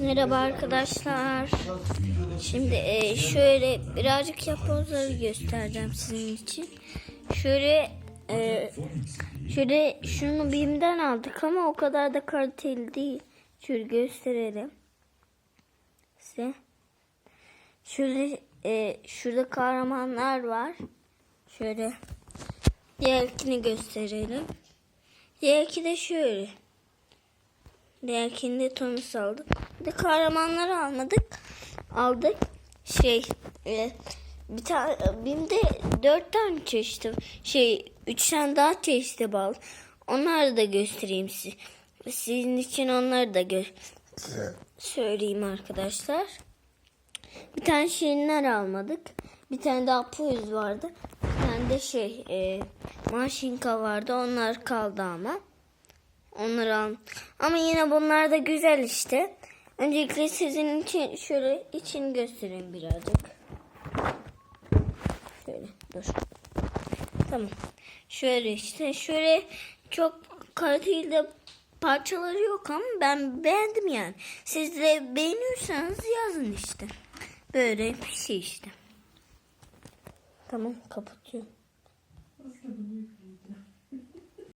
Merhaba arkadaşlar. Şimdi e, şöyle birazcık yapbozları göstereceğim sizin için. Şöyle e, şöyle şunu BİM'den aldık ama o kadar da kaliteli değil. Şöyle gösterelim. Size. Şöyle e, şurada kahramanlar var. Şöyle diğerkini gösterelim. Diğerki de şöyle. Diğerkinde Thomas aldık. Bir de kahramanları almadık. Aldık. Şey e, bir tane benim de dört tane çeşit şey üç tane daha çeşitli bal. Onları da göstereyim size. Sizin için onları da gö söyleyeyim arkadaşlar. Bir tane şirinler almadık. Bir tane daha puyuz vardı. Bir tane de şey e, maşinka vardı. Onlar kaldı ama. Onları al. Ama yine bunlar da güzel işte. Öncelikle sizin için şöyle için göstereyim birazcık. Şöyle dur. Tamam. Şöyle işte şöyle çok kaliteli parçaları yok ama ben beğendim yani. Siz de beğeniyorsanız yazın işte. Böyle bir şey işte. Tamam kapatıyorum.